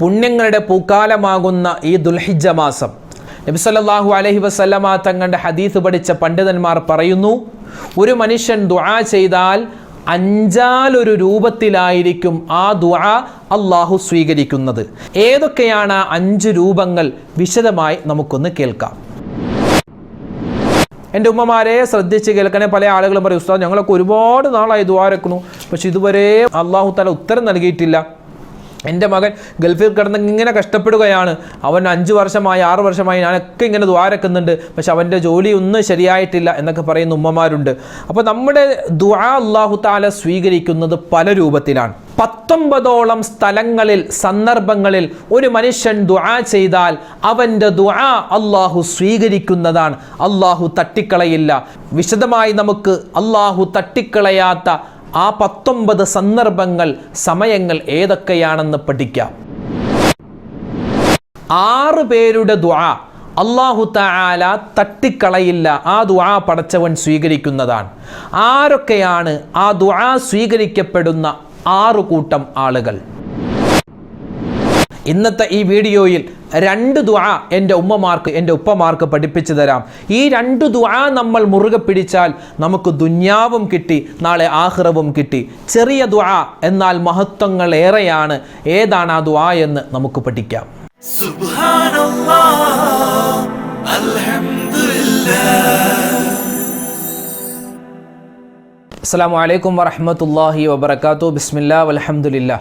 പുണ്യങ്ങളുടെ പൂക്കാലമാകുന്ന ഈ ദുൽഹിജ മാസം. നബി സല്ലല്ലാഹു അലൈഹി വസല്ലമ തങ്ങളുടെ ഹദീസ് പഠിച്ച പണ്ഡിതന്മാർ പറയുന്നു ഒരു മനുഷ്യൻ ദുആ ചെയ്താൽ അഞ്ചാലൊരു രൂപത്തിലായിരിക്കും ആ ദുആ അള്ളാഹു സ്വീകരിക്കുന്നത്. ഏതൊക്കെയാണ് ആ അഞ്ച് രൂപങ്ങൾ? വിശദമായി നമുക്കൊന്ന് കേൾക്കാം. എന്റെ ഉമ്മമാരെ ശ്രദ്ധിച്ച് കേൾക്കണേ പല ആളുകളും പറയും ഉസ്താദ് ഞങ്ങളൊക്കെ ഒരുപാട് നാളായി ദ്വാരക്കുന്നു പക്ഷെ ഇതുവരെ അള്ളാഹു തല ഉത്തരം നൽകിയിട്ടില്ല. എന്റെ മകൻ ഗൾഫിൽ കിടന്ന് ഇങ്ങനെ കഷ്ടപ്പെടുകയാണ്. അവൻ അഞ്ച് വർഷമായി ആറ് വർഷമായി ഞാനൊക്കെ ഇങ്ങനെ ദ്വാരക്കുന്നുണ്ട്. പക്ഷെ അവന്റെ ജോലി ഒന്നും ശരിയായിട്ടില്ല എന്നൊക്കെ പറയുന്ന ഉമ്മമാരുണ്ട്. അപ്പോൾ നമ്മുടെ ദ്വാ അള്ളാഹു താല സ്വീകരിക്കുന്നത് പല രൂപത്തിലാണ്. പത്തൊമ്പതോളം സ്ഥലങ്ങളിൽ സന്ദർഭങ്ങളിൽ ഒരു മനുഷ്യൻ ദുആ ചെയ്താൽ അവന്റെ ദുആ അള്ളാഹു സ്വീകരിക്കുന്നതാണ്. അള്ളാഹു തട്ടിക്കളയില്ല. വിശദമായി നമുക്ക് അള്ളാഹു തട്ടിക്കളയാത്ത ആ പത്തൊമ്പത് സന്ദർഭങ്ങൾ സമയങ്ങൾ ഏതൊക്കെയാണെന്ന് പഠിക്കാം. ആറ് പേരുടെ ദുആ അള്ളാഹു താല തട്ടിക്കളയില്ല ആ ദുആ പടച്ചവൻ സ്വീകരിക്കുന്നതാണ്. ആരൊക്കെയാണ് ആ ദുആ സ്വീകരിക്കപ്പെടുന്ന ആറ് കൂട്ടം ആളുകൾ? ഇന്നത്തെ ഈ വീഡിയോയിൽ രണ്ട് ദുആ എന്റെ ഉമ്മമാർക്ക് എന്റെ ഉപ്പമാർക്ക് പഠിപ്പിച്ചു തരാം. ഈ രണ്ട് ദുആ നമ്മൾ മുറുകെ പിടിച്ചാൽ നമുക്ക് ദുന്യാവും കിട്ടി നാളെ ആഹ്റവും കിട്ടി. ചെറിയ ദുആ എന്നാൽ മഹത്വങ്ങൾ ഏറെയാണ്. ഏതാണ് ആ ദുആ എന്ന് നമുക്ക് പഠിക്കാം. അസ്സാം വലൈക്കും വറഹമത്തല്ലാഹി വാത്തു ബിസ്മില്ല വലഹമുല്ല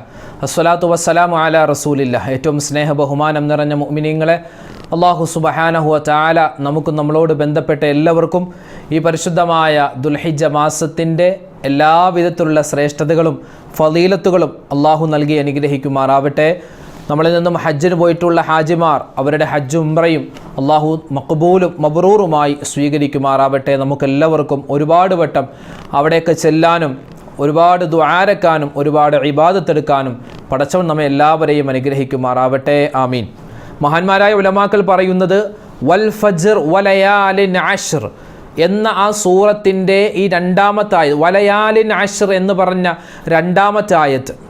അസ്വലാത്തു വസ്സലാമു അല റസൂലില്ല ഏറ്റവും സ്നേഹ ബഹുമാനം നിറഞ്ഞ മുഅ്മിനീങ്ങളെ അള്ളാഹു സുബഹാനഹുവ ചാല നമുക്കും നമ്മളോട് ബന്ധപ്പെട്ട എല്ലാവർക്കും ഈ പരിശുദ്ധമായ ദുൽഹിജ മാസത്തിന്റെ എല്ലാവിധത്തിലുള്ള ശ്രേഷ്ഠതകളും ഫലീലത്തുകളും അള്ളാഹു നൽകി അനുഗ്രഹിക്കുമാറാവട്ടെ. നമ്മളിൽ നിന്നും ഹജ്ജിന് പോയിട്ടുള്ള ഹാജിമാർ അവരുടെ ഹജ്ജ് ഉംറയും അള്ളാഹു മക്ബൂലും മബറൂറുമായി സ്വീകരിക്കുമാറാവട്ടെ. നമുക്കെല്ലാവർക്കും ഒരുപാട് വട്ടം അവിടെയൊക്കെ ചെല്ലാനും ഒരുപാട് ദ്വാരക്കാനും ഒരുപാട് ഇബാദത്തെടുക്കാനും പടച്ചവൻ നമ്മെ എല്ലാവരെയും അനുഗ്രഹിക്കുമാറാവട്ടെ. ആമീൻ. മഹാന്മാരായ ഉലമാക്കൾ പറയുന്നത് വൽ ഫജർ വലയാലിൻ ആഷിർ എന്ന ആ സൂറത്തിന്റെ ഈ രണ്ടാമത്തെ ആയത് വലയാലിൻ ആഷിർ എന്ന് പറഞ്ഞ രണ്ടാമത്തെ ആയത്ത്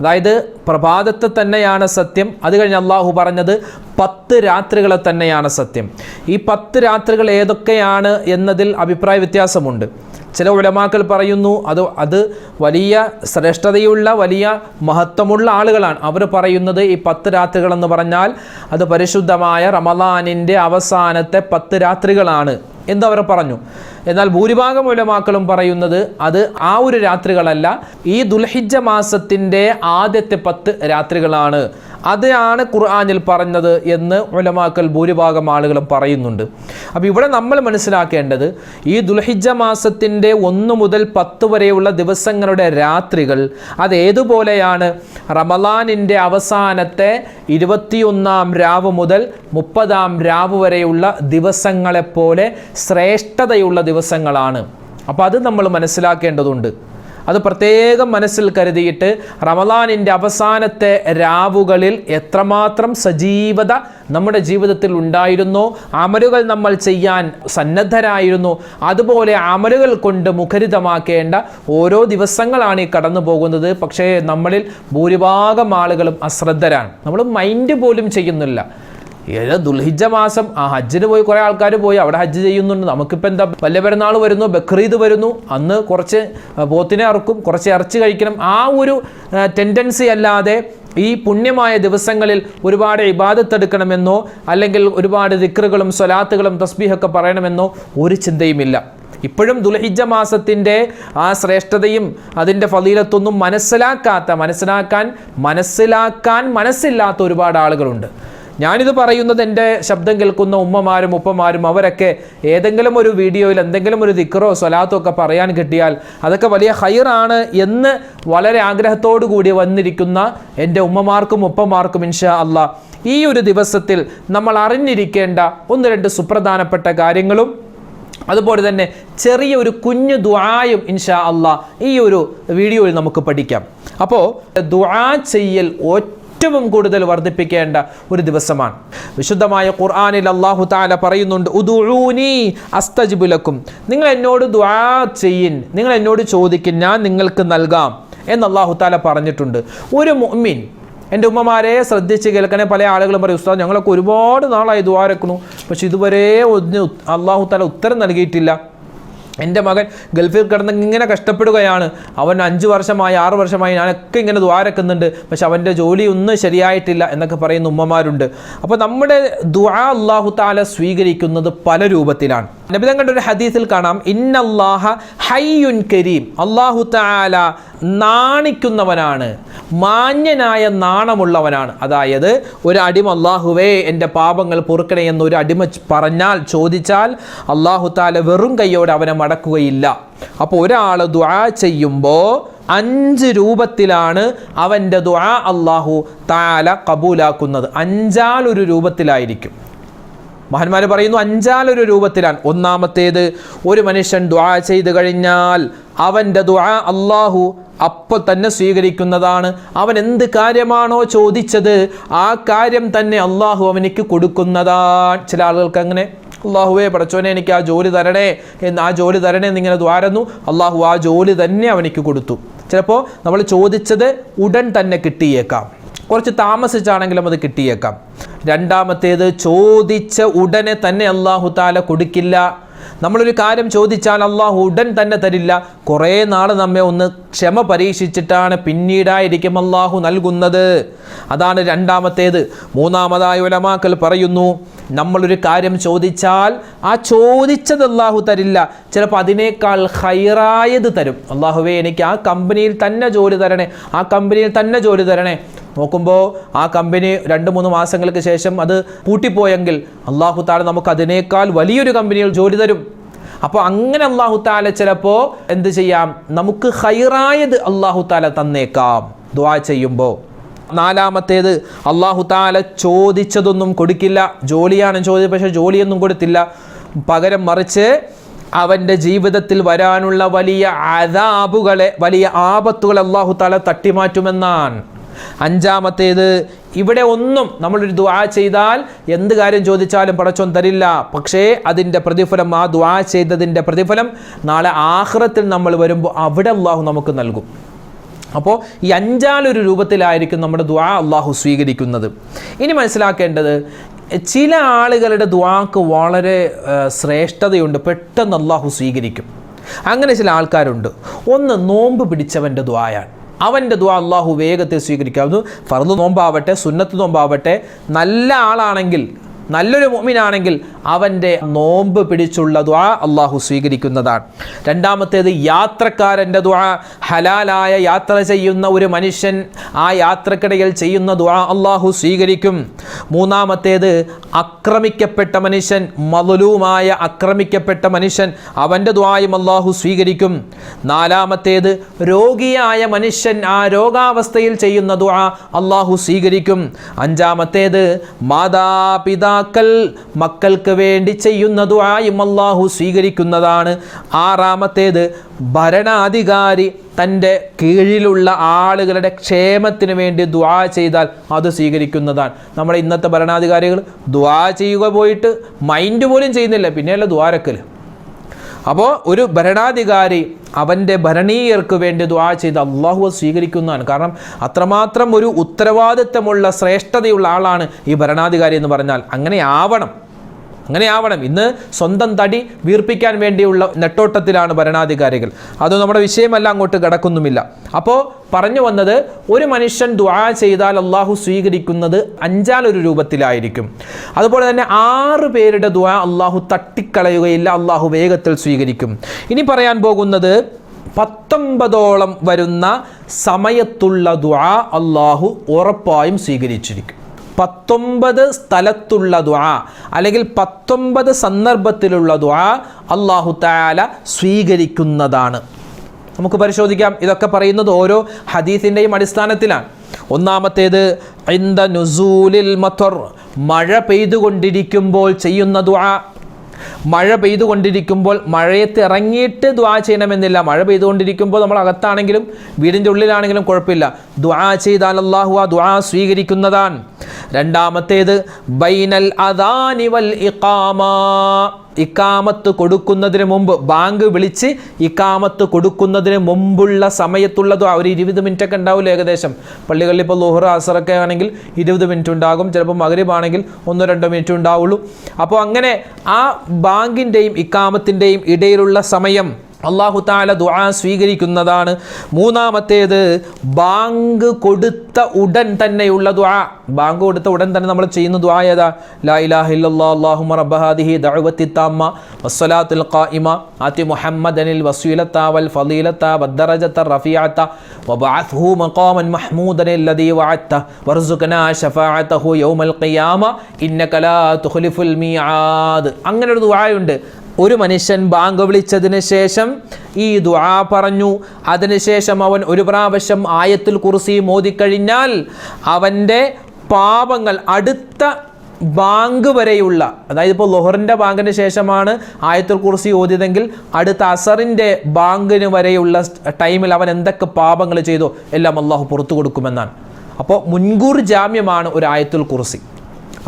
അതായത് പ്രഭാതത്തെ തന്നെയാണ് സത്യം. അത് കഴിഞ്ഞ് അള്ളാഹു പറഞ്ഞത് പത്ത് രാത്രികളെ തന്നെയാണ് സത്യം. ഈ പത്ത് രാത്രികൾ ഏതൊക്കെയാണ് എന്നതിൽ അഭിപ്രായ വ്യത്യാസമുണ്ട്. ചില ഉലമാക്കൾ പറയുന്നു അത് അത് വലിയ ശ്രേഷ്ഠതയുള്ള വലിയ മഹത്വമുള്ള ആളുകളാണ്. അവർ പറയുന്നത് ഈ പത്ത് രാത്രികളെന്ന് പറഞ്ഞാൽ അത് പരിശുദ്ധമായ റമദാനിന്റെ അവസാനത്തെ പത്ത് രാത്രികളാണ്. എന്നവർ പറഞ്ഞു? എന്നാൽ ഭൂരിഭാഗം ഉലമാക്കളും പറയുന്നത് അത് ആ ഒരു രാത്രികളല്ല. ഈ ദുൽഹിജ മാസത്തിന്റെ ആദ്യത്തെ പത്ത് രാത്രികളാണ്. അതാണ് ഖുർആാനിൽ പറഞ്ഞത് എന്ന് ഉലമാക്കൽ ഭൂരിഭാഗം ആളുകളും പറയുന്നുണ്ട്. അപ്പോൾ ഇവിടെ നമ്മൾ മനസ്സിലാക്കേണ്ടത് ഈ ദുൽഹിജ മാസത്തിന്റെ ഒന്ന് മുതൽ പത്ത് വരെയുള്ള ദിവസങ്ങളുടെ രാത്രികൾ അത് ഏതുപോലെയാണ്? റമലാനിന്റെ അവസാനത്തെ ഇരുപത്തിയൊന്നാം രാവ് മുതൽ മുപ്പതാം രാവ് വരെയുള്ള ദിവസങ്ങളെപ്പോലെ ശ്രേഷ്ഠതയുള്ള ദിവസങ്ങളാണ്. അപ്പോൾ അത് നമ്മൾ മനസ്സിലാക്കേണ്ടതുണ്ട്. അത് പ്രത്യേകം മനസ്സിൽ കരുതിയിട്ട് റമദാനിന്റെ അവസാനത്തെ രാവുകളിൽ എത്രമാത്രം സജീവത നമ്മുടെ ജീവിതത്തിൽ ഉണ്ടായിരുന്നോ അമലുകൾ നമ്മൾ ചെയ്യാൻ സന്നദ്ധരായിരുന്നു അതുപോലെ അമലുകൾ കൊണ്ട് മുഖരിതമാക്കേണ്ട ഓരോ ദിവസങ്ങളാണ് ഈ കടന്നു പോകുന്നത്. പക്ഷേ നമ്മളിൽ ഭൂരിഭാഗം ആളുകളും അശ്രദ്ധരാണ്. നമ്മൾ മൈൻഡ് പോലും ചെയ്യുന്നില്ല. ഏത് ദുൽഹിജ മാസം. ആ ഹജ്ജിന് പോയി കുറേ ആൾക്കാർ പോയി. അവിടെ ഹജ്ജ് ചെയ്യുന്നുണ്ട്. നമുക്കിപ്പോൾ എന്താ വലിയ പെരുന്നാൾ വരുന്നു. ബക്രീദ് വരുന്നു. അന്ന് കുറച്ച് പോത്തിനെ ഇറക്കും കുറച്ച് ഇറച്ചി കഴിക്കണം. ആ ഒരു ടെൻഡൻസി അല്ലാതെ ഈ പുണ്യമായ ദിവസങ്ങളിൽ ഒരുപാട് ഇബാദത്തെടുക്കണമെന്നോ അല്ലെങ്കിൽ ഒരുപാട് ദിക്റുകളും സ്വലാത്തുകളും തസ്ബീഹൊക്കെ പറയണമെന്നോ ഒരു ചിന്തയുമില്ല. ഇപ്പോഴും ദുൽഹിജ മാസത്തിന്റെ ആ ശ്രേഷ്ഠതയും അതിന്റെ ഫലീലത്തൊന്നും മനസ്സിലാക്കാത്ത മനസ്സിലാക്കാൻ മനസ്സിലാക്കാൻ മനസ്സില്ലാത്ത ഒരുപാട് ആളുകളുണ്ട്. ഞാനിത് പറയുന്നത് എന്റെ ശബ്ദം കേൾക്കുന്ന ഉമ്മമാരും ഉപ്പമാരും അവരൊക്കെ ഏതെങ്കിലും ഒരു വീഡിയോയിൽ എന്തെങ്കിലും ഒരു ദിക്കറോ സ്വലാത്തോ ഒക്കെ പറയാൻ കിട്ടിയാൽ അതൊക്കെ വലിയ ഹൈറാണ് എന്ന് വളരെ ആഗ്രഹത്തോടു കൂടി വന്നിരിക്കുന്ന എന്റെ ഉമ്മമാർക്കും ഉപ്പമാർക്കും ഇൻഷാ അള്ളാ ഈ ഒരു ദിവസത്തിൽ നമ്മൾ അറിഞ്ഞിരിക്കേണ്ട ഒന്ന് രണ്ട് സുപ്രധാനപ്പെട്ട കാര്യങ്ങളും അതുപോലെ തന്നെ ചെറിയ ഒരു കുഞ്ഞു ദുആയും ഇൻഷാ അള്ളാ ഈ ഒരു വീഡിയോയിൽ നമുക്ക് പഠിക്കാം. അപ്പോൾ ദുആ ചെയ്യൽ ഏറ്റവും കൂടുതൽ വർദ്ധിപ്പിക്കേണ്ട ഒരു ദിവസമാണ്. വിശുദ്ധമായ ഖുർആാനിൽ അള്ളാഹു താല പറയുന്നുണ്ട് ഉദുഊനി അസ്തജിബുലക്കും നിങ്ങൾ എന്നോട് ദ്വാ ചെയ്യിൻ നിങ്ങൾ എന്നോട് ചോദിക്കും ഞാൻ നിങ്ങൾക്ക് നൽകാം എന്ന് അള്ളാഹു താല പറഞ്ഞിട്ടുണ്ട്. ഒരു മുഅ്മിൻ എന്റെ ഉമ്മമാരെ ശ്രദ്ധിച്ച് കേൾക്കണേ പല ആളുകളും പറയും ഉസ്താദ് ഞങ്ങളൊക്കെ ഒരുപാട് നാളായി ദ്വാരക്കുന്നു പക്ഷെ ഇതുവരെ ഒന്ന് അള്ളാഹു താല ഉത്തരം നൽകിയിട്ടില്ല. എന്റെ മകൻ ഗൾഫിൽ കിടന്ന് ഇങ്ങനെ കഷ്ടപ്പെടുകയാണ്. അവൻ അഞ്ച് വർഷമായി ആറ് വർഷമായി ഞാനൊക്കെ ഇങ്ങനെ ദ്വാരക്കുന്നുണ്ട്. പക്ഷെ അവന്റെ ജോലി ഒന്നും ശരിയായിട്ടില്ല എന്നൊക്കെ പറയുന്ന ഉമ്മമാരുണ്ട്. അപ്പോൾ നമ്മുടെ ദ്വാ അള്ളാഹു താല സ്വീകരിക്കുന്നത് പല രൂപത്തിലാണ്. നബിതം കണ്ട ഒരു ഹദീസിൽ കാണാം ഇന്നല്ലാഹ ഹയ്യുൻ കരീം. അള്ളാഹു താല നാണിക്കുന്നവനാണ്. മാന്യനായ നാണമുള്ളവനാണ്. അതായത് ഒരു അടിമ അള്ളാഹുവേ എന്റെ പാപങ്ങൾ പൊറുക്കണേ എന്ന് ഒരു അടിമ പറഞ്ഞാൽ ചോദിച്ചാൽ അള്ളാഹു താല വെറും കൈയോടെ അവനെ മടക്കുകയില്ല അപ്പോൾ ഒരാൾ ദുആ ചെയ്യുമ്പോൾ അഞ്ച് രൂപത്തിലാണ് അവന്റെ ദുആ അള്ളാഹു താല കബൂലാക്കുന്നത്. അഞ്ചാലൊരു രൂപത്തിലായിരിക്കും. മഹാന്മാർ പറയുന്നു അഞ്ചാലൊരു രൂപത്തിലാണ്. ഒന്നാമത്തേത് ഒരു മനുഷ്യൻ ദുആ ചെയ്ത് കഴിഞ്ഞാൽ അവന്റെ ദുആ അള്ളാഹു അപ്പോൾ തന്നെ സ്വീകരിക്കുന്നതാണ്. അവൻ എന്ത് കാര്യമാണോ ചോദിച്ചത് ആ കാര്യം തന്നെ അള്ളാഹു അവനിക്ക് കൊടുക്കുന്നതാണ്. ചില ആളുകൾക്ക് അങ്ങനെ അള്ളാഹുവേ പടച്ചോനെ എനിക്ക് ആ ജോലി തരണേ എന്ന് ആ ജോലി തരണേ എന്നിങ്ങനെ ദ്വാരന്നു. അള്ളാഹു ആ ജോലി തന്നെ അവനിക്ക് കൊടുത്തു. ചിലപ്പോൾ നമ്മൾ ചോദിച്ചത് ഉടൻ തന്നെ കിട്ടിയേക്കാം. കുറച്ച് താമസിച്ചാണെങ്കിലും അത് കിട്ടിയേക്കാം. രണ്ടാമത്തേത് ചോദിച്ച ഉടനെ തന്നെ അള്ളാഹു താല കൊടുക്കില്ല. നമ്മളൊരു കാര്യം ചോദിച്ചാൽ അള്ളാഹു ഉടൻ തന്നെ തരില്ല. കുറേ നാൾ നമ്മെ ഒന്ന് ക്ഷമ പരീക്ഷിച്ചിട്ടാണ് പിന്നീടായിരിക്കും അള്ളാഹു നൽകുന്നത്. അതാണ് രണ്ടാമത്തേത്. മൂന്നാമതായ ഉലമാക്കൾ പറയുന്നു നമ്മളൊരു കാര്യം ചോദിച്ചാൽ ആ ചോദിച്ചത് അള്ളാഹു തരില്ല. ചിലപ്പോൾ അതിനേക്കാൾ ഹൈറായത് തരും. അള്ളാഹുവേ എനിക്ക് ആ കമ്പനിയിൽ തന്നെ ജോലി തരണേ ആ കമ്പനിയിൽ തന്നെ ജോലി തരണേ. നോക്കുമ്പോൾ ആ കമ്പനി രണ്ട് മൂന്ന് മാസങ്ങൾക്ക് ശേഷം അത് പൂട്ടിപ്പോയെങ്കിൽ അള്ളാഹു താല നമുക്ക് അതിനേക്കാൾ വലിയൊരു കമ്പനിയിൽ ജോലി തരും. അപ്പോൾ അങ്ങനെ അള്ളാഹു താല ചിലപ്പോൾ എന്ത് ചെയ്യാം? നമുക്ക് ഹൈറായത് അള്ളാഹു താല തന്നേക്കാം. ദ്വാ ചെയ്യുമ്പോൾ നാലാമത്തേത് അള്ളാഹു താല ചോദിച്ചതൊന്നും കൊടുക്കില്ല. ജോലിയാണ് ചോദിച്ചത് പക്ഷേ ജോലിയൊന്നും കൊടുത്തില്ല. പകരം മറിച്ച് അവന്റെ ജീവിതത്തിൽ വരാനുള്ള വലിയ അതാബുകളെ വലിയ ആപത്തുകളെ അള്ളാഹു താല തട്ടിമാറ്റുമെന്നാണ്. അഞ്ചാമത്തേത് ഇവിടെ ഒന്നും നമ്മളൊരു ദുആ ചെയ്താൽ എന്ത് കാര്യം ചോദിച്ചാലും പടച്ചോൻ തരില്ല. പക്ഷേ അതിന്റെ പ്രതിഫലം ആ ദുആ ചെയ്തതിന്റെ പ്രതിഫലം നാളെ ആഹ്റത്തിൽ നമ്മൾ വരുമ്പോൾ അവിടെ അള്ളാഹു നമുക്ക് നൽകും. അപ്പോൾ ഈ അഞ്ചാലൊരു രൂപത്തിലായിരിക്കും നമ്മുടെ ദ്വാ അള്ളാഹു സ്വീകരിക്കുന്നത്. ഇനി മനസ്സിലാക്കേണ്ടത് ചില ആളുകളുടെ ദ്വാക്ക് വളരെ ശ്രേഷ്ഠതയുണ്ട് പെട്ടെന്ന് അള്ളാഹു സ്വീകരിക്കും. അങ്ങനെ ചില ആൾക്കാരുണ്ട്. ഒന്ന് നോമ്പ് പിടിച്ചവന്റെ ദ്വായാണ് അവന്റെ ദ്വാ അള്ളാഹു വേഗത്തിൽ സ്വീകരിക്കാവുന്നു. ഫർദ് നോമ്പാവട്ടെ സുന്നത്ത് നോമ്പാവട്ടെ നല്ല ആളാണെങ്കിൽ നല്ലൊരു മോമിനാണെങ്കിൽ അവന്റെ നോമ്പ് പിടിച്ചുള്ള ദ്വാ അള്ളാഹു സ്വീകരിക്കുന്നതാണ്. രണ്ടാമത്തേത് യാത്രക്കാരന്റെ ദ്വാ ഹലാലായ യാത്ര ചെയ്യുന്ന ഒരു മനുഷ്യൻ ആ യാത്രക്കിടയിൽ ചെയ്യുന്ന ദ്വാ അള്ളാഹു സ്വീകരിക്കും. മൂന്നാമത്തേത് അക്രമിക്കപ്പെട്ട മനുഷ്യൻ മതലൂമായ അക്രമിക്കപ്പെട്ട മനുഷ്യൻ അവന്റെ ദ്വായും അള്ളാഹു സ്വീകരിക്കും. നാലാമത്തേത് രോഗിയായ മനുഷ്യൻ ആ രോഗാവസ്ഥയിൽ ചെയ്യുന്ന ദ്വാ അള്ളാഹു സ്വീകരിക്കും. അഞ്ചാമത്തേത് മാതാപിതാക്കൾ മക്കൾക്ക് വേണ്ടി ചെയ്യുന്ന ദുആയും അള്ളാഹു സ്വീകരിക്കുന്നതാണ്. ആറാമത്തേത് ഭരണാധികാരി തന്റെ കീഴിലുള്ള ആളുകളുടെ ക്ഷേമത്തിന് വേണ്ടി ദുആ ചെയ്താൽ അത് സ്വീകരിക്കുന്നതാണ്. നമ്മുടെ ഇന്നത്തെ ഭരണാധികാരികൾ ദുആ ചെയ്യുക പോയിട്ട് മൈൻഡ് പോലും ചെയ്യുന്നില്ല. പിന്നെയല്ല ദ്വാരക്കൽ അപ്പോൾ ഒരു ഭരണാധികാരി അവന്റെ ഭരണീയർക്ക് വേണ്ടി ദ്വാ ചെയ്ത് അള്ളാഹു സ്വീകരിക്കുന്നതാണ്. കാരണം അത്രമാത്രം ഒരു ഉത്തരവാദിത്തമുള്ള ശ്രേഷ്ഠതയുള്ള ആളാണ് ഈ ഭരണാധികാരി എന്ന് പറഞ്ഞാൽ. അങ്ങനെ ആവണം. അങ്ങനെ ആവണം ഇന്ന് സ്വന്തം തടി വീർപ്പിക്കാൻ വേണ്ടിയുള്ള നെട്ടോട്ടത്തിലാണ് ഭരണാധികാരികൾ. അത് നമ്മുടെ വിഷയമല്ല അങ്ങോട്ട് കിടക്കുന്നുമില്ല. അപ്പോൾ പറഞ്ഞു വന്നത് ഒരു മനുഷ്യൻ ദ്വാ ചെയ്താൽ അള്ളാഹു സ്വീകരിക്കുന്നത് അഞ്ചാലൊരു രൂപത്തിലായിരിക്കും. അതുപോലെ തന്നെ ആറ് പേരുടെ ദ്വാ അള്ളാഹു തട്ടിക്കളയുകയില്ല അള്ളാഹു വേഗത്തിൽ സ്വീകരിക്കും. ഇനി പറയാൻ പോകുന്നത് പത്തൊമ്പതോളം വരുന്ന സമയത്തുള്ള ദ്വാ അള്ളാഹു ഉറപ്പായും സ്വീകരിച്ചിരിക്കും. പത്തൊമ്പത് സ്ഥലത്തുള്ള ദ്വാ അല്ലെങ്കിൽ പത്തൊമ്പത് സന്ദർഭത്തിലുള്ള ദ്വാ അള്ളാഹു താല സ്വീകരിക്കുന്നതാണ്. നമുക്ക് പരിശോധിക്കാം. ഇതൊക്കെ പറയുന്നത് ഓരോ ഹദീസിന്റെയും അടിസ്ഥാനത്തിലാണ്. ഒന്നാമത്തേത് ഇന്ദ നുസൂലിൽ മത്വർ മഴ പെയ്തുകൊണ്ടിരിക്കുമ്പോൾ ചെയ്യുന്ന ദ്വാ മഴ പെയ്തുകൊണ്ടിരിക്കുമ്പോൾ മഴയത്ത് ഇറങ്ങിയിട്ട് ദ്വാ ചെയ്യണമെന്നില്ല. മഴ പെയ്തുകൊണ്ടിരിക്കുമ്പോൾ നമ്മൾ അകത്താണെങ്കിലും വീടിന്റെ ഉള്ളിലാണെങ്കിലും കുഴപ്പമില്ല. ദ്വാ ചെയ്താൽ അള്ളാഹു ആ ദ്വാ സ്വീകരിക്കുന്നതാണ്. രണ്ടാമത്തേത് ബൈനൽ അദാനി വൽ ഇഖാമ. ഇക്കാമത്ത് കൊടുക്കുന്നതിന് മുമ്പ് ബാങ്ക് വിളിച്ച് ഇക്കാമത്ത് കൊടുക്കുന്നതിന് മുമ്പുള്ള സമയത്തുള്ളതോ ഒരു ഇരുപത് മിനിറ്റ് ഒക്കെ ഉണ്ടാവില്ല ഏകദേശം? പള്ളികളിൽ ഇപ്പോൾ ലുഹർ അസറൊക്കെ ആണെങ്കിൽ ഇരുപത് മിനിറ്റ് ഉണ്ടാകും ചിലപ്പോൾ മകരീബാണെങ്കിൽ ഒന്നോ രണ്ടോ മിനിറ്റ് ഉണ്ടാവുള്ളൂ. അപ്പോൾ അങ്ങനെ ആ ബാങ്കിന്റെയും ഇക്കാമത്തിന്റെയും ഇടയിലുള്ള സമയം അള്ളാഹു താല ദുആ സ്വീകരിക്കുന്നതാണ്. മൂന്നാമത്തേത് ബാങ്ക് കൊടുത്ത ഉടൻ തന്നെയുള്ള ദുആ. ബാങ്ക് കൊടുത്ത ഉടൻ തന്നെ നമ്മൾ ചെയ്യുന്ന ദുആ ഏതാ? ലാ ഇലാഹ അല്ലാഹുമ്മ റബ്ബ ഹാദിഹി ഖായിമ ആതി മുഹമ്മദനിൽ വസീലത വൽ ഫളീലത മഖാമൻ മഹ്മൂദൻ വർസുഖനാ യൗമൽ ഖിയാമ തുഖ്ലിഫുൽ മീആദ്. അങ്ങനെ ഒരു ദുആ ഒരു മനുഷ്യൻ ബാങ്ക് വിളിച്ചതിന് ശേഷം ഈ ദുആ പറഞ്ഞു. അതിനുശേഷം അവൻ ഒരു പ്രാവശ്യം ആയത്തിൽ കുർസി മോദിക്കഴിഞ്ഞാൽ അവന്റെ പാപങ്ങൾ അടുത്ത ബാങ്ക് വരെയുള്ള അതായത് ഇപ്പോൾ ലൊഹറിന്റെ ബാങ്കിന് ശേഷമാണ് ആയത്തുൽ കുർസി ഓതിയതെങ്കിൽ അടുത്ത അസറിന്റെ ബാങ്കിന് വരെയുള്ള ടൈമിൽ അവൻ എന്തൊക്കെ പാപങ്ങൾ ചെയ്തോ? എല്ലാം അള്ളാഹു പുറത്തു കൊടുക്കുമെന്നാണ്. അപ്പോൾ മുൻകൂർ ജാമ്യമാണ് ഒരു ആയത്തുൽ കുർസി.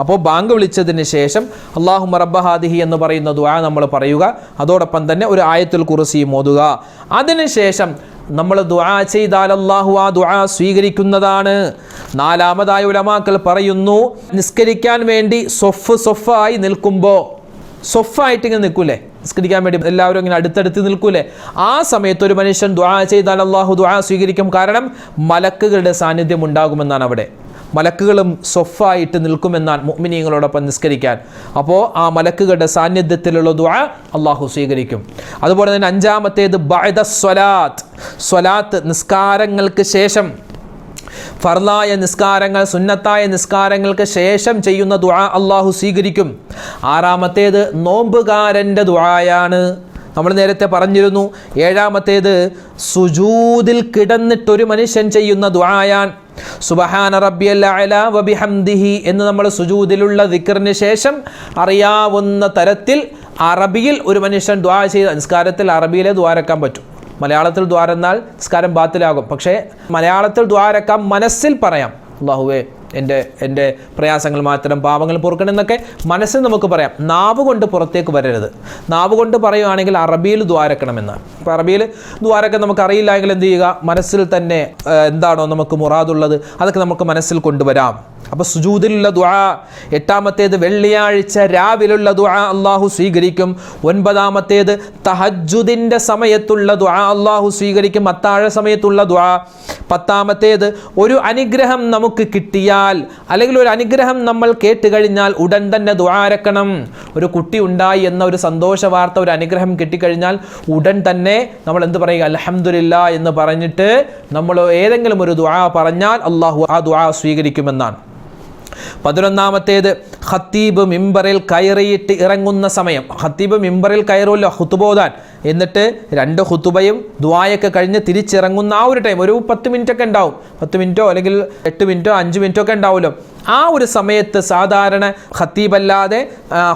അപ്പോൾ ബാങ്ക് വിളിച്ചതിന് ശേഷം അള്ളാഹു മറബഹാദിഹി എന്ന് പറയുന്ന ദുആ നമ്മൾ പറയുക. അതോടൊപ്പം തന്നെ ഒരു ആയത്തുൽ കുർസിയും ഓതുക. അതിനുശേഷം നമ്മൾ ദുആ ചെയ്താൽ അള്ളാഹു ആ ദുആ സ്വീകരിക്കുന്നതാണ്. നാലാമതായ ഉലമാക്കൾ പറയുന്നു നിസ്കരിക്കാൻ വേണ്ടി സൊഫ് സൊഫായി നിൽക്കുമ്പോൾ സൊഫായിട്ട് ഇങ്ങനെ നിൽക്കൂലേ? നിസ്കരിക്കാൻ വേണ്ടി എല്ലാവരും ഇങ്ങനെ അടുത്തടുത്ത് നിൽക്കൂലേ? ആ സമയത്ത് ഒരു മനുഷ്യൻ ദുആ ചെയ്താൽ അള്ളാഹു ദുആ സ്വീകരിക്കും. കാരണം മലക്കുകളുടെ സാന്നിധ്യം ഉണ്ടാകുമെന്നാണ് അവിടെ. മലക്കുകളും സൊഫായിട്ട് നിൽക്കുമെന്നാണ് മുഅ്മിനീങ്ങളോടൊപ്പം നിസ്കരിക്കാൻ. അപ്പോൾ ആ മലക്കുകളുടെ സാന്നിധ്യത്തിലുള്ള ദുആ അള്ളാഹു സ്വീകരിക്കും. അതുപോലെ തന്നെ അഞ്ചാമത്തേത് ബഅദ സ്വലാത്ത്. സ്വലാത്ത് നിസ്കാരങ്ങൾക്ക് ശേഷം ഫർലായ നിസ്കാരങ്ങൾ സുന്നത്തായ നിസ്കാരങ്ങൾക്ക് ശേഷം ചെയ്യുന്ന ദുആ അള്ളാഹു സ്വീകരിക്കും. ആറാമത്തേത് നോമ്പുകാരന്റെ ദുആയാണ്. നമ്മൾ നേരത്തെ പറഞ്ഞിരുന്നു ഏഴാമത്തേത് സുജൂതിൽ കിടന്നിട്ടൊരു മനുഷ്യൻ ചെയ്യുന്ന ദ്വായാൻ സുബഹാന റബ്ബിയൽ അല വബിഹംദിഹി എന്ന് നമ്മൾ സുജൂദിലുള്ള ദിക്കറിന് ശേഷം അറിയാവുന്ന തരത്തിൽ അറബിയിൽ ഒരു മനുഷ്യൻ ദ്വാ ചെയ്ത സംസ്കാരത്തിൽ അറബിയിലെ ദ്വാരക്കാൻ പറ്റും. മലയാളത്തിൽ ദ്വാരെന്നാൽ സംസ്കാരം ബാത്തിലാകും. പക്ഷേ മലയാളത്തിൽ ദ്വാരക്കാം മനസ്സിൽ പറയാം. അള്ളാഹുവേ എന്റെ എന്റെ പ്രയാസങ്ങൾ മാത്രം പാപങ്ങൾ പൊറുക്കണമെന്നൊക്കെ മനസ്സിൽ നമുക്ക് പറയാം. നാവ് കൊണ്ട് പുറത്തേക്ക് വരരുത്. നാവ് കൊണ്ട് പറയുകയാണെങ്കിൽ അറബിയിൽ ദ്വാരക്കണമെന്ന്. അപ്പോൾ അറബിയിൽ ദ്വാരക്കം നമുക്ക് അറിയില്ല എങ്കിൽ എന്ത് ചെയ്യുക? മനസ്സിൽ തന്നെ എന്താണോ നമുക്ക് മുറാദുള്ളത്? അതൊക്കെ നമുക്ക് മനസ്സിൽ കൊണ്ടുവരാം. അപ്പോൾ സുജൂദിലുള്ള ദുആ എട്ടാമത്തേത് വെള്ളിയാഴ്ച രാവിലുള്ള ദുആ അള്ളാഹു സ്വീകരിക്കും. ഒൻപതാമത്തേത് തഹജുദിന്റെ സമയത്തുള്ള ദുആ അള്ളാഹു സ്വീകരിക്കും. അത്താഴ സമയത്തുള്ള ദുആ പത്താമത്തേത് ഒരു അനുഗ്രഹം നമുക്ക് കിട്ടിയാൽ അല്ലെങ്കിൽ ഒരു അനുഗ്രഹം നമ്മൾ കേട്ട് കഴിഞ്ഞാൽ ഉടൻ തന്നെ ദുആരക്കണം ഒരു കുട്ടി ഉണ്ടായി എന്ന ഒരു സന്തോഷ വാർത്ത ഒരു അനുഗ്രഹം കിട്ടിക്കഴിഞ്ഞാൽ ഉടൻ തന്നെ നമ്മൾ എന്ത് പറയുക? അലഹമില്ല എന്ന് പറഞ്ഞിട്ട് നമ്മൾ ഏതെങ്കിലും ഒരു ദുആ പറഞ്ഞാൽ അള്ളാഹു ആ ദുആ സ്വീകരിക്കുമെന്നാണ്. പതിനൊന്നാമത്തേത് ഹത്തീബ് മിമ്പറിൽ കയറിയിട്ട് ഇറങ്ങുന്ന സമയം. ഹത്തീബ് മിമ്പറിൽ കയറുമല്ലോ ഹുത്തുബോധാൻ എന്നിട്ട് രണ്ട് ഹുത്തുബയും ദ്വായൊക്കെ കഴിഞ്ഞ് തിരിച്ചിറങ്ങുന്ന ആ ഒരു ടൈം ഒരു പത്ത് മിനിറ്റ് ഒക്കെ ഉണ്ടാവും. പത്ത് മിനിറ്റോ അല്ലെങ്കിൽ എട്ട് മിനിറ്റോ അഞ്ച് മിനിറ്റോ ഒക്കെ ഉണ്ടാവുമല്ലോ. ആ ഒരു സമയത്ത് സാധാരണ ഹത്തീബല്ലാതെ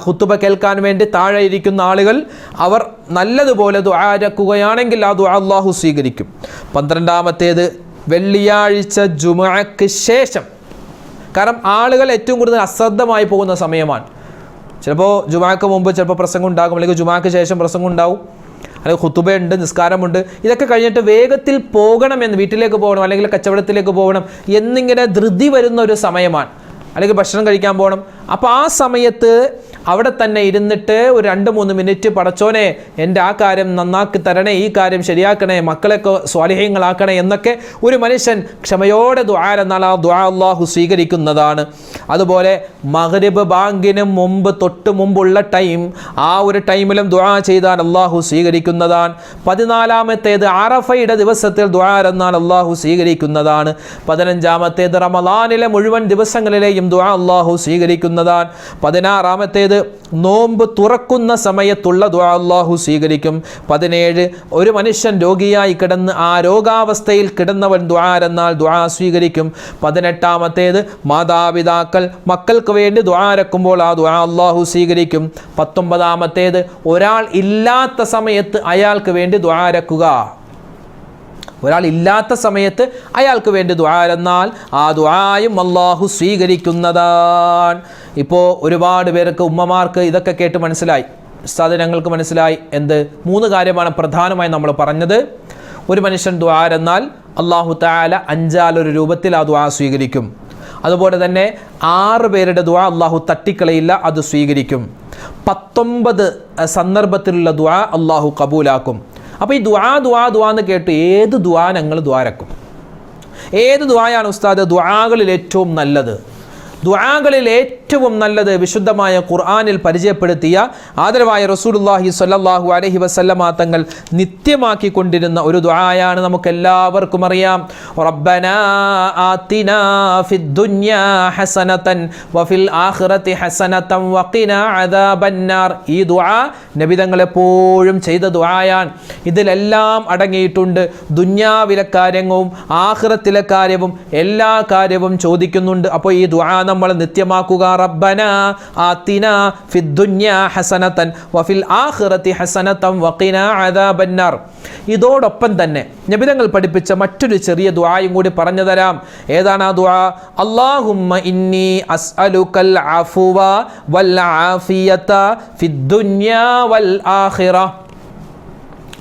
ഹുത്തുബ കേൾക്കാൻ വേണ്ടി താഴെ ഇരിക്കുന്ന ആളുകൾ അവർ നല്ലതുപോലെ ദ്വാരക്കുകയാണെങ്കിൽ ആ ദ്വാ അള്ളാഹു സ്വീകരിക്കും. പന്ത്രണ്ടാമത്തേത് വെള്ളിയാഴ്ച ജുമാക്ക് ശേഷം. കാരണം ആളുകൾ ഏറ്റവും കൂടുതൽ അശ്രദ്ധമായി പോകുന്ന സമയമാണ്. ചിലപ്പോൾ ജുമാക്ക് മുമ്പ് ചിലപ്പോൾ പ്രസംഗം ഉണ്ടാകും അല്ലെങ്കിൽ ജുമാക്ക് ശേഷം പ്രസംഗം ഉണ്ടാവും അല്ലെങ്കിൽ ഹുത്തുബയുണ്ട് നിസ്കാരമുണ്ട്. ഇതൊക്കെ കഴിഞ്ഞിട്ട് വേഗത്തിൽ പോകണമെന്ന് വീട്ടിലേക്ക് പോകണം അല്ലെങ്കിൽ കച്ചവടത്തിലേക്ക് പോകണം എന്നിങ്ങനെ ധൃതി വരുന്ന ഒരു സമയമാണ്. അല്ലെങ്കിൽ ഭക്ഷണം കഴിക്കാൻ പോകണം. അപ്പോൾ ആ സമയത്ത് അവിടെ തന്നെ ഇരുന്നിട്ട് ഒരു രണ്ട് മൂന്ന് മിനിറ്റ് പടച്ചോനെ എന്റെ ആ കാര്യം നന്നാക്കി തരണേ ഈ കാര്യം ശരിയാക്കണേ മക്കളെയൊക്കെ സ്വാലിഹ്യങ്ങളാക്കണേ എന്നൊക്കെ ഒരു മനുഷ്യൻ ക്ഷമയോടെ ദ്വാര എന്നാൽ ആ ദ്വാ അള്ളാഹു സ്വീകരിക്കുന്നതാണ്. അതുപോലെ മഹരിബ് ബാങ്കിന് മുമ്പ് തൊട്ട് മുമ്പുള്ള ടൈം ആ ഒരു ടൈമിലും ദ്വാ ചെയ്താൽ അള്ളാഹു സ്വീകരിക്കുന്നതാണ്. പതിനാലാമത്തേത് അറഫയുടെ ദിവസത്തിൽ ദ്വാ എന്നാൽ അള്ളാഹു സ്വീകരിക്കുന്നതാണ്. പതിനഞ്ചാമത്തേത് റമദാനിലെ മുഴുവൻ ദിവസങ്ങളിലെയും ദ്വാ അള്ളാഹു സ്വീകരിക്കുന്നതാണ്. പതിനാറാമത്തേത് നോമ്പ് തുറക്കുന്ന സമയത്തുള്ള ദുആ അള്ളാഹു സ്വീകരിക്കും. പതിനേഴ് ഒരു മനുഷ്യൻ രോഗിയായി കിടന്ന് ആ രോഗാവസ്ഥയിൽ കിടന്നവൻ ദുആ എന്നാൽ ദുആ സ്വീകരിക്കും. പതിനെട്ടാമത്തേത് മാതാപിതാക്കൾ മക്കൾക്ക് വേണ്ടി ദ്വാരക്കുമ്പോൾ ആ ദുആ അള്ളാഹു സ്വീകരിക്കും. പത്തൊമ്പതാമത്തേത് ഒരാൾ ഇല്ലാത്ത സമയത്ത് അയാൾക്ക് വേണ്ടി ദ്വാരക്കുക ഒരാൾ ഇല്ലാത്ത സമയത്ത് അയാൾക്ക് വേണ്ടി ദ്വാരെന്നാൽ ആ ദ്വായും അള്ളാഹു സ്വീകരിക്കുന്നതാണ്. ഇപ്പോൾ ഒരുപാട് പേർക്ക് ഉമ്മമാർക്ക് ഇതൊക്കെ കേട്ട് മനസ്സിലായി. ഉസ്താദ് ഞങ്ങൾക്ക് മനസ്സിലായി എന്ത്? മൂന്ന് കാര്യമാണ് പ്രധാനമായി നമ്മൾ പറഞ്ഞത്. ഒരു മനുഷ്യൻ ദ്വാരെന്നാൽ അള്ളാഹു താല അഞ്ചാലൊരു രൂപത്തിൽ ആ ദ്വാ സ്വീകരിക്കും. അതുപോലെ തന്നെ ആറ് പേരുടെ ദ്വാ അള്ളാഹു തട്ടിക്കളയില്ല അത് സ്വീകരിക്കും. പത്തൊമ്പത് സന്ദർഭത്തിലുള്ള ദ്വാ അള്ളാഹു കബൂലാക്കും. അപ്പോൾ ഈ ദ്വാ ദ്വാ ദ്വാ എന്ന് കേട്ട് ഏത് ദ്വാ ഞങ്ങൾ ദ്വാരക്കും ഏത് ദ്വായാണ് ഉസ്താദ് ദ്വാകളിൽ ഏറ്റവും നല്ലത്? ദ്വാകളിൽ ഏറ്റവും നല്ലത് വിശുദ്ധമായ ഖുർആനിൽ പരിചയപ്പെടുത്തിയ ആദരവായ റസൂലുള്ളാഹി സ്വല്ലല്ലാഹു അലൈഹി വസല്ലമ തങ്ങൾ നിത്യമാക്കി കൊണ്ടിരുന്ന ഒരു ദുആയാണ് നമുക്ക് എല്ലാവർക്കും അറിയാം. റബ്ബനാ ആതിനാ ഫിദ് ദുനിയാ ഹസനതൻ വഫിൽ ആഖിറതി ഹസനതൻ വഖിനാ അദാബന്നാർ. ഈ ദുആ നബി തങ്ങൾ എപ്പോഴും ചെയ്ത ദുആയാണ്. ഇതിലെല്ലാം അടങ്ങിയിട്ടുണ്ട്. ദുന്യാവിലെ കാര്യങ്ങളും ആഖിറത്തിലെ കാര്യവും എല്ലാ കാര്യവും ചോദിക്കുന്നുണ്ട്. അപ്പോൾ ഈ ദുആ നമ്മൾ നിത്യമാക്കുക റബ്ബന. ആതിന ഫിദ് ദുനിയാ ഹസനതൻ വഫിൽ ആഖിറതി ഹസനതൻ വഖിനാ അദാബന്നാർ. ഇതോടൊപ്പം തന്നെ നബിതങ്ങൾ പഠിപ്പിച്ച മറ്റൊരു ചെറിയ ദുആയും കൂടി പറഞ്ഞു തരാം. ഏതാണ് ആ ദുആ? അല്ലാഹുമ്മ ഇന്നി അസ്അലുക്കൽ അഫുവ വൽ ആഫിയത ഫിദ് ദുനിയാ വൽ ആഖിറ.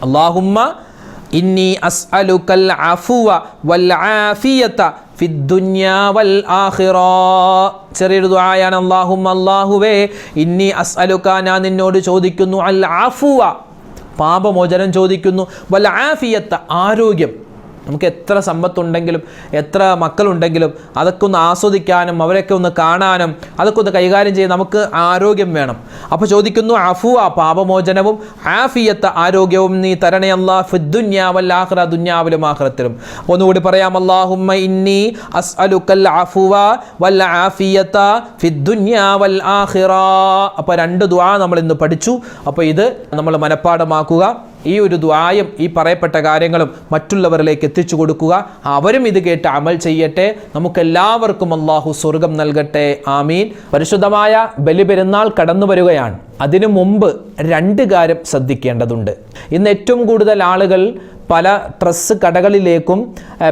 അല്ലാഹുമ്മ ഇന്നി അസ്അലുക്കൽ അഫുവ വൽ ആഫിയത ഫിദ് ദുനിയാ വൽ ആഖിറ. ചെറിയൊരു ദുആയാണ്. അല്ലാഹുമ്മ അല്ലാഹുവേ ഇന്നി അസ്അലുക ഞാൻ നിന്നോട് ചോദിക്കുന്നു അൽ അഫുവ പാപമോചനം ചോദിക്കുന്നു വൽ ആഫിയത്ത ആരോഗ്യം. നമുക്ക് എത്ര സമ്പത്തുണ്ടെങ്കിലും എത്ര മക്കളുണ്ടെങ്കിലും അതൊക്കെ ഒന്ന് ആസ്വദിക്കാനും അവരെയൊക്കെ ഒന്ന് കാണാനും അതൊക്കെ ഒന്ന് കൈകാര്യം ചെയ്യാൻ നമുക്ക് ആരോഗ്യം വേണം. അപ്പോൾ ചോദിക്കുന്നു അഫു ആ പാപമോചനവും ആഫിയത്ത ആരോഗ്യവും നീ തരണേ അല്ലാ ഫിദ്ദുന്യാവൽ ആഖിറ ദുന്യാവിലും ആഖിറത്തിലും. ഒന്നുകൂടി പറയാം അല്ലാഹുമ്മ ഇന്നി അസ്അലുക്കൽ അഫുവ വൽ ആഫിയത്ത ഫിദ്ദുന്യാവൽ ആഹിറ അപ്പോൾ രണ്ട് ദുആ നമ്മൾ ഇന്ന് പഠിച്ചു. അപ്പോൾ ഇത് നമ്മൾ മനഃപ്പാടമാക്കുക ഈ ഒരു ദ്വായം ഈ പറയപ്പെട്ട കാര്യങ്ങളും മറ്റുള്ളവരിലേക്ക് എത്തിച്ചു കൊടുക്കുക. അവരും ഇത് കേട്ട് അമൽ ചെയ്യട്ടെ. നമുക്കെല്ലാവർക്കും അള്ളാഹു സ്വർഗം നൽകട്ടെ. ആമീൻ. പരിശുദ്ധമായ ബലിപെരുന്നാൾ കടന്നു വരികയാണ്. അതിനു മുമ്പ് രണ്ട് കാര്യം ശ്രദ്ധിക്കേണ്ടതുണ്ട്. ഇന്ന് ഏറ്റവും കൂടുതൽ ആളുകൾ പല ഡ്രസ്സ് കടകളിലേക്കും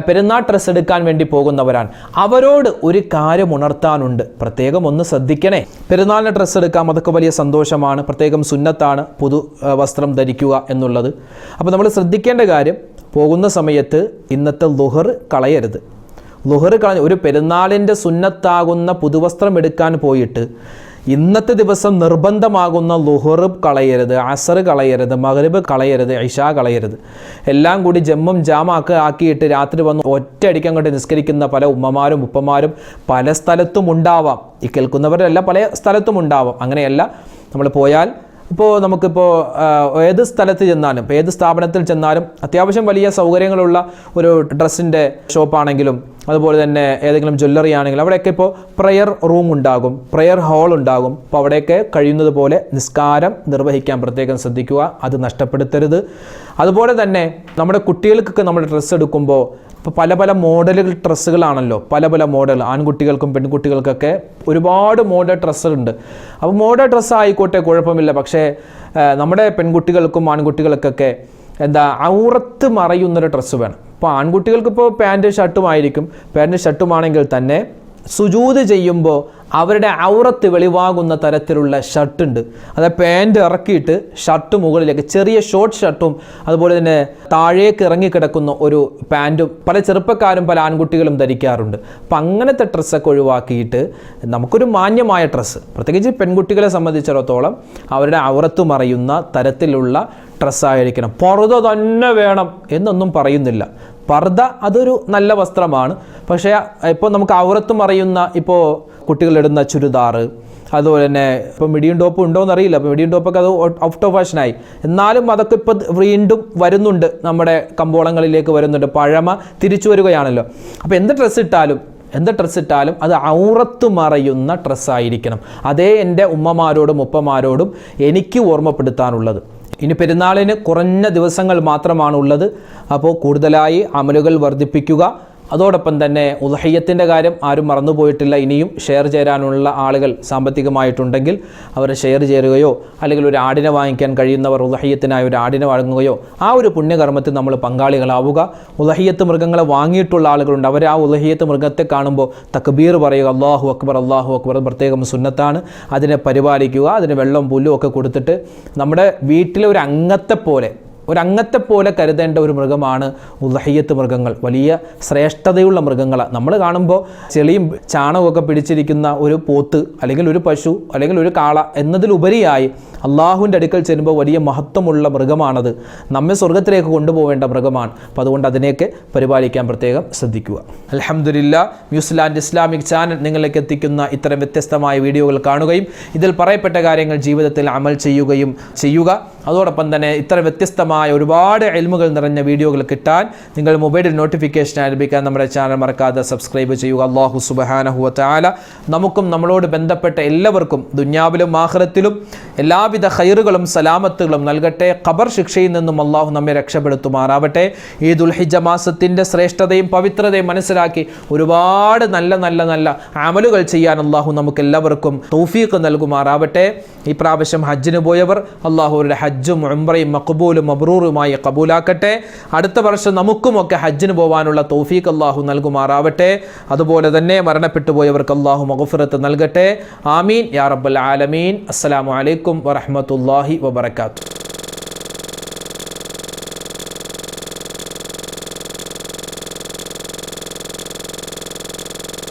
പെരുന്നാൾ ഡ്രസ്സ് എടുക്കാൻ വേണ്ടി പോകുന്നവരാണ്. അവരോട് ഒരു കാര്യം ഉണർത്താനുണ്ട്. പ്രത്യേകം ഒന്ന് ശ്രദ്ധിക്കണേ. പെരുന്നാളിന് ഡ്രസ്സ് എടുക്കാം അതൊക്കെ വലിയ സന്തോഷമാണ്. പ്രത്യേകം സുന്നത്താണ് പുതു വസ്ത്രം ധരിക്കുക എന്നുള്ളത്. അപ്പോൾ നമ്മൾ ശ്രദ്ധിക്കേണ്ട കാര്യം പോകുന്ന സമയത്ത് ഇന്നത്തെ ലുഹർ കളയരുത്. ലുഹർ കളഞ്ഞ് ഒരു പെരുന്നാളിന്റെ സുന്നത്താകുന്ന പുതുവസ്ത്രം എടുക്കാൻ പോയിട്ട് ഇന്നത്തെ ദിവസം നിർബന്ധമാകുന്ന ലുഹറബ് കളയരുത് അസർ കളയരുത് മഗ്രിബ് കളയരുത് ഇഷ കളയരുത്. എല്ലാം കൂടി ജമ്മും ജാമാക്ക് ആക്കിയിട്ട് രാത്രി വന്ന് ഒറ്റയടിക്ക് അങ്ങോട്ട് നിസ്കരിക്കുന്ന പല ഉമ്മമാരും ഉപ്പമാരും പല സ്ഥലത്തും ഉണ്ടാവാം. ഈ കേൾക്കുന്നവരല്ല പല സ്ഥലത്തും ഉണ്ടാവാം. അങ്ങനെയല്ല നമ്മൾ പോയാൽ ഇപ്പോൾ നമുക്കിപ്പോൾ ഏത് സ്ഥലത്ത് ചെന്നാലും ഇപ്പോൾ ഏത് സ്ഥാപനത്തിൽ ചെന്നാലും അത്യാവശ്യം വലിയ സൗകര്യങ്ങളുള്ള ഒരു ഡ്രസ്സിന്റെ ഷോപ്പാണെങ്കിലും അതുപോലെ തന്നെ ഏതെങ്കിലും ജ്വല്ലറി ആണെങ്കിൽ അവിടെയൊക്കെ ഇപ്പോൾ പ്രെയർ റൂം ഉണ്ടാകും പ്രെയർ ഹാൾ ഉണ്ടാകും. അപ്പോൾ അവിടെയൊക്കെ കഴിയുന്നത് പോലെ നിസ്കാരം നിർവഹിക്കാൻ പ്രത്യേകം ശ്രദ്ധിക്കുക അത് നഷ്ടപ്പെടുത്തരുത്. അതുപോലെ തന്നെ നമ്മുടെ കുട്ടികൾക്കൊക്കെ നമ്മൾ ഡ്രസ്സ് എടുക്കുമ്പോൾ ഇപ്പോൾ പല പല മോഡലുകൾ ഡ്രസ്സുകളാണല്ലോ. പല പല മോഡൽ ആൺകുട്ടികൾക്കും പെൺകുട്ടികൾക്കൊക്കെ ഒരുപാട് മോഡൽ ഡ്രസ്സുകളുണ്ട് അപ്പോൾ മോഡൽ ഡ്രസ്സ് ആയിക്കോട്ടെ കുഴപ്പമില്ല. പക്ഷേ നമ്മുടെ പെൺകുട്ടികൾക്കും ആൺകുട്ടികൾക്കൊക്കെ എന്താ ഔറത്ത് മറയുന്നൊരു ഡ്രസ്സ് വേണം. ഇപ്പോൾ ആൺകുട്ടികൾക്കിപ്പോൾ പാന്റ് ഷർട്ടും ആയിരിക്കും. പാന്റ് ഷർട്ടുമാണെങ്കിൽ തന്നെ സുജൂത് ചെയ്യുമ്പോൾ അവരുടെ ഔറത്ത് വെളിവാകുന്ന തരത്തിലുള്ള ഷർട്ടുണ്ട് അതായത് പാന്റ് ഇറക്കിയിട്ട് ഷർട്ട് മുകളിലേക്ക് ചെറിയ ഷോർട്ട് ഷർട്ടും അതുപോലെ തന്നെ താഴേക്ക് ഇറങ്ങിക്കിടക്കുന്ന ഒരു പാന്റും പല ചെറുപ്പക്കാരും പല ആൺകുട്ടികളും ധരിക്കാറുണ്ട്. അപ്പം അങ്ങനത്തെ ഡ്രസ്സൊക്കെ ഒഴിവാക്കിയിട്ട് നമുക്കൊരു മാന്യമായ ഡ്രസ്സ്. പ്രത്യേകിച്ച് പെൺകുട്ടികളെ സംബന്ധിച്ചിടത്തോളം അവരുടെ ഔറത്ത് മറയുന്ന തരത്തിലുള്ള ഡ്രസ്സായിരിക്കണം. പുറത തന്നെ വേണം എന്നൊന്നും പറയുന്നില്ല. പർദ്ദ അതൊരു നല്ല വസ്ത്രമാണ്. പക്ഷേ ഇപ്പോൾ നമുക്ക് ഔറത്ത് മറയുന്ന ഇപ്പോൾ കുട്ടികളിടുന്ന ചുരിദാർ അതുപോലെ തന്നെ ഇപ്പോൾ മിഡിയും ടോപ്പ് ഉണ്ടോ എന്നറിയില്ല അപ്പോൾ മിഡിയും ടോപ്പൊക്കെ അത് ഔട്ട് ഓഫ് ഫാഷനായി എന്നാലും അതൊക്കെ ഇപ്പോൾ വീണ്ടും വരുന്നുണ്ട്. നമ്മുടെ കമ്പോളങ്ങളിലേക്ക് വരുന്നുണ്ട്. പഴമ തിരിച്ചു വരികയാണല്ലോ. അപ്പോൾ എന്ത് ഡ്രസ്സ് ഇട്ടാലും എന്ത് ഡ്രസ്സ് ഇട്ടാലും അത് ഔറത്ത് മറയുന്ന ഡ്രസ്സായിരിക്കണം അതേ എന്റെ ഉമ്മമാരോടും ഉപ്പമാരോടും എനിക്ക് ഓർമ്മപ്പെടുത്താനുള്ളത്. ഇനി പെരുന്നാളിന് കുറഞ്ഞ ദിവസങ്ങൾ മാത്രമാണ് ഉള്ളത് അപ്പോൾ കൂടുതലായി അമലുകൾ വർദ്ധിപ്പിക്കുക. അതോടൊപ്പം തന്നെ ഉദഹയ്യത്തിന്റെ കാര്യം ആരും മറന്നുപോയിട്ടില്ല. ഇനിയും ഷെയർ ചേരാനുള്ള ആളുകൾ സാമ്പത്തികമായിട്ടുണ്ടെങ്കിൽ അവർ ഷെയർ ചേരുകയോ അല്ലെങ്കിൽ ഒരു ആടിനെ വാങ്ങിക്കാൻ കഴിയുന്നവർ ഉദഹയ്യത്തിനായി ഒരു ആടിനെ വാങ്ങുകയോ ആ ഒരു പുണ്യകർമ്മത്തിൽ നമ്മൾ പങ്കാളികളാവുക. ഉദഹയ്യത്ത് മൃഗങ്ങളെ വാങ്ങിയിട്ടുള്ള ആളുകളുണ്ട്. അവർ ആ ഉദഹയ്യത്ത് മൃഗത്തെ കാണുമ്പോൾ തക്ബീർ പറയുക അള്ളാഹു അക്ബർ അള്ളാഹു അക്ബർ പ്രത്യേകം സുന്നത്താണ്. അതിനെ പരിപാലിക്കുക അതിന് വെള്ളം പുല്ലും ഒക്കെ കൊടുത്തിട്ട് നമ്മുടെ വീട്ടിലെ ഒരു അംഗത്തെ പോലെ ഒരു അംഗത്തെ പോലെ കരുതേണ്ട ഒരു മൃഗമാണ് ഉദഹയ്യത്ത് മൃഗങ്ങൾ. വലിയ ശ്രേഷ്ഠതയുള്ള മൃഗങ്ങളാണ് നമ്മൾ കാണുമ്പോൾ ചെളിയും ചാണകവും ഒക്കെ പിടിച്ചിരിക്കുന്ന ഒരു പോത്ത് അല്ലെങ്കിൽ ഒരു പശു അല്ലെങ്കിൽ ഒരു കാള എന്നതിലുപരിയായി അള്ളാഹുവിന്റെ അടുക്കൽ ചെല്ലുമ്പോൾ വലിയ മഹത്വമുള്ള മൃഗമാണത്. നമ്മെ സ്വർഗത്തിലേക്ക് കൊണ്ടുപോകേണ്ട മൃഗമാണ്. അപ്പോൾ അതുകൊണ്ട് അതിനെയൊക്കെ പരിപാലിക്കാൻ പ്രത്യേകം ശ്രദ്ധിക്കുക. അലഹമുല്ല ന്യൂസിലാൻഡ് ഇസ്ലാമിക് ചാനൽ നിങ്ങളിലേക്ക് എത്തിക്കുന്ന ഇത്തരം വ്യത്യസ്തമായ വീഡിയോകൾ കാണുകയും ഇതിൽ പറയപ്പെട്ട കാര്യങ്ങൾ ജീവിതത്തിൽ അമൽ ചെയ്യുകയും ചെയ്യുക. അതോടൊപ്പം തന്നെ ഇത്തരം വ്യത്യസ്തമായ ഒരുപാട് എൽമുകൾ നിറഞ്ഞ വീഡിയോകൾ കിട്ടാൻ നിങ്ങൾ മൊബൈലിൽ നോട്ടിഫിക്കേഷൻ ആരംഭിക്കാൻ നമ്മുടെ ചാനൽ മറക്കാതെ സബ്സ്ക്രൈബ് ചെയ്യുക. അള്ളാഹു സുബാനഹുല നമുക്കും നമ്മളോട് ബന്ധപ്പെട്ട എല്ലാവർക്കും ദുന്യാവിലും ആഹ്റത്തിലും എല്ലാവിധ ഹൈറുകളും സലാമത്തുകളും നൽകട്ടെ. ഖബർ ശിക്ഷയിൽ നിന്നും അള്ളാഹു നമ്മെ രക്ഷപ്പെടുത്തുമാറാവട്ടെ. ഈ ദുൽഹിജ മാസത്തിന്റെ ശ്രേഷ്ഠതയും പവിത്രതയും മനസ്സിലാക്കി ഒരുപാട് നല്ല നല്ല നല്ല അമലുകൾ ചെയ്യാൻ അള്ളാഹു നമുക്ക് എല്ലാവർക്കും തൗഫീഖ് നൽകുമാറാവട്ടെ. ഈ പ്രാവശ്യം ഹജ്ജിന് പോയവർ അള്ളാഹുരുടെ ഹജ്ജും ഉംറയും മക്ബൂലും മബ്രൂറുമായി കബൂലാക്കട്ടെ. അടുത്ത വർഷം നമുക്കുമൊക്കെ ഹജ്ജിന് പോകാനുള്ള തൗഫീഖ് അള്ളാഹു നൽകുമാറാവട്ടെ. അതുപോലെ തന്നെ മരണപ്പെട്ടു പോയവർക്ക് അള്ളാഹു മഹഫിറത്ത് നൽകട്ടെ. ആമീൻ. യാ റബ്ബൽ ആലമീൻ. അസ്സലാമു അലൈക്കും വറഹ്മത്തുള്ളാഹി വബറകാതുഹു.